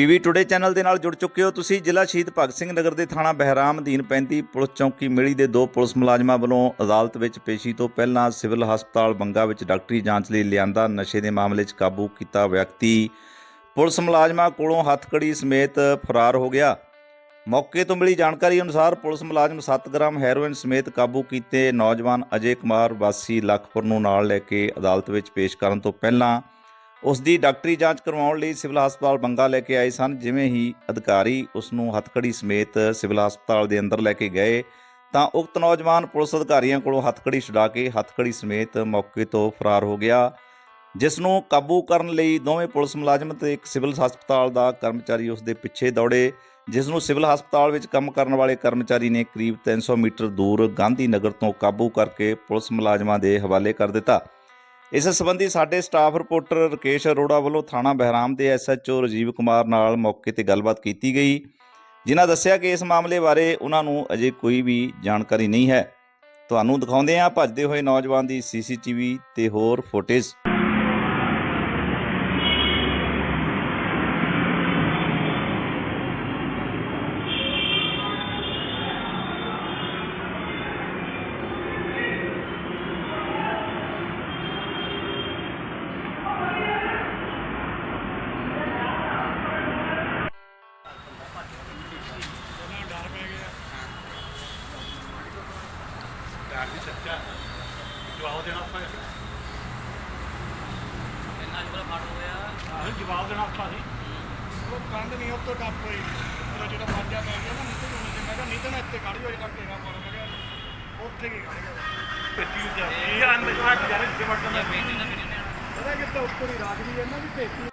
PV today channel ਦੇ ਨਾਲ ਜੁੜ ਚੁੱਕੇ ਹੋ ਤੁਸੀਂ। ਜ਼ਿਲ੍ਹਾ ਸ਼ਹੀਦ ਭਗਤ ਸਿੰਘ ਨਗਰ ਦੇ ਥਾਣਾ ਬਹਿਰਾਮ, ਅਧੀਨ 35 ਪੁਲਿਸ ਚੌਕੀ ਮਿਲੀ ਦੇ ਦੋ ਪੁਲਿਸ ਮੁਲਾਜ਼ਮਾਂ ਵੱਲੋਂ ਅਦਾਲਤ ਵਿੱਚ ਪੇਸ਼ੀ ਤੋਂ ਪਹਿਲਾਂ ਸਿਵਲ ਹਸਪਤਾਲ ਬੰਗਾ ਵਿੱਚ ਡਾਕਟਰੀ ਜਾਂਚ ਲਈ ਲਿਆਂਦਾ ਨਸ਼ੇ ਦੇ ਮਾਮਲੇ 'ਚ ਕਾਬੂ ਕੀਤਾ ਵਿਅਕਤੀ। ਪੁਲਿਸ ਮੁਲਾਜ਼ਮਾਂ ਕੋਲੋਂ ਹੱਥਕੜੀ ਸਮੇਤ ਫਰਾਰ ਹੋ ਗਿਆ। ਮੌਕੇ ਤੋਂ ਮਿਲੀ ਜਾਣਕਾਰੀ ਅਨੁਸਾਰ ਪੁਲਿਸ ਮੁਲਾਜ਼ਮ 7 ਗ੍ਰਾਮ ਹੈਰੋਇਨ ਸਮੇਤ ਕਾਬੂ ਕੀਤੇ ਨੌਜਵਾਨ ਅਜੇ ਕੁਮਾਰ ਵਾਸੀ ਲਖਪੁਰ ਨੂੰ ਨਾਲ ਲੈ ਕੇ ਅਦਾਲਤ ਵਿੱਚ ਪੇਸ਼ ਕਰਨ ਤੋਂ ਪਹਿਲਾਂ ਉਸ ਦੀ ਡਾਕਟਰੀ ਜਾਂਚ ਕਰਵਾਉਣ ਲਈ ਸਿਵਲ ਹਸਪਤਾਲ ਬੰਗਾ ਲੈ ਕੇ ਆਏ ਸਨ। ਜਿਵੇਂ ਹੀ ਅਧਿਕਾਰੀ ਉਸ ਨੂੰ ਹੱਥਕੜੀ ਸਮੇਤ ਸਿਵਲ ਹਸਪਤਾਲ ਦੇ ਅੰਦਰ ਲੈ ਕੇ ਗਏ, ਤਾਂ ਉਕਤ ਨੌਜਵਾਨ ਪੁਲਿਸ ਅਧਿਕਾਰੀਆਂ ਕੋਲੋਂ ਹੱਥਕੜੀ ਛੁਡਾ ਕੇ ਹੱਥਕੜੀ ਸਮੇਤ ਮੌਕੇ ਤੋਂ ਫਰਾਰ ਹੋ ਗਿਆ ਜਿਸ ਨੂੰ ਕਾਬੂ ਕਰਨ ਲਈ ਦੋਵੇਂ ਪੁਲਿਸ ਮੁਲਾਜ਼ਮ ਤੇ ਇੱਕ ਸਿਵਲ ਹਸਪਤਾਲ ਦਾ ਕਰਮਚਾਰੀ ਉਸ ਦੇ ਪਿੱਛੇ ਦੌੜੇ ਜਿਸ ਨੂੰ ਸਿਵਲ ਹਸਪਤਾਲ ਵਿੱਚ ਕੰਮ ਕਰਨ ਵਾਲੇ ਕਰਮਚਾਰੀ ਨੇ ਕਰੀਬ 300 ਮੀਟਰ ਦੂਰ ਗਾਂਧੀ ਨਗਰ ਤੋਂ ਕਾਬੂ ਕਰਕੇ ਪੁਲਿਸ ਮੁਲਾਜ਼ਮਾਂ ਦੇ ਹਵਾਲੇ ਕਰ ਦਿੱਤਾ। ਇਸ ਸੰਬੰਧੀ ਸਾਡੇ ਸਟਾਫ ਰਿਪੋਰਟਰ ਰਕੇਸ਼ ਅਰੋੜਾ ਵੱਲੋਂ ਥਾਣਾ ਬਹਿਰਾਮ ਦੇ ਐਸਐਚਓ ਰਾਜੀਵ ਕੁਮਾਰ ਨਾਲ ਮੌਕੇ ਤੇ ਗੱਲਬਾਤ ਕੀਤੀ ਗਈ, ਜਿਨ੍ਹਾਂ ਦੱਸਿਆ ਕਿ ਇਸ ਮਾਮਲੇ ਬਾਰੇ ਉਹਨਾਂ ਨੂੰ ਅਜੇ ਕੋਈ ਵੀ ਜਾਣਕਾਰੀ ਨਹੀਂ ਹੈ। ਤੁਹਾਨੂੰ ਦਿਖਾਉਂਦੇ ਹਾਂ, ਭੱਜਦੇ ਹੋਏ ਨੌਜਵਾਨ ਦੀ ਸੀਸੀਟੀਵੀ ਤੇ ਹੋਰ ਫੁਟੇਜ। ਡਰ ਵੀ ਸੱਚਾ ਜਵਾਬ ਦੇਣਾ ਆਪਾਂ ਇੰਨਾ ਜਿਹੜਾ ਫੜ ਹੋਇਆ ਆਹ ਜਵਾਬ ਦੇਣਾ ਆਪਾਂ ਸੀ ਉਹ ਕੰਧ ਨਹੀਂ ਉੱਤੋਂ ਟੱਪ ਹੋਈ ਉਹ ਜਿਹੜਾ ਮਾਂਜਾ ਪੈ ਗਿਆ ਨਾ ਨੀਤੇ ਨੂੰ ਮੈਂ ਕਿਹਾ ਨੀਤੇ ਨਾ ਇੱਥੇ ਖੜੀ ਹੋ ਜਿਹੜਾ ਘੇਰਾ ਪਾਉਣਾ ਮੈਂ ਕਿਹਾ ਉੱਥੇ ਕੀ ਖੜੀ ਗਿਆ ਪੇਟੀ ਜਾ ਇਹ ਅੰਦਰ ਜਵਾਬ ਯਾਰ ਜਿਵੇਂ ਵੜਦਾ ਜਾਂ ਬੇਟੀ ਨਾ ਮੇਰੇ ਨੇ ਪਤਾ ਕਿੱਥੇ ਉੱਪਰ ਹੀ ਰਾਜਵੀ ਹੈ ਨਾ ਵੀ ਪੇਟੀ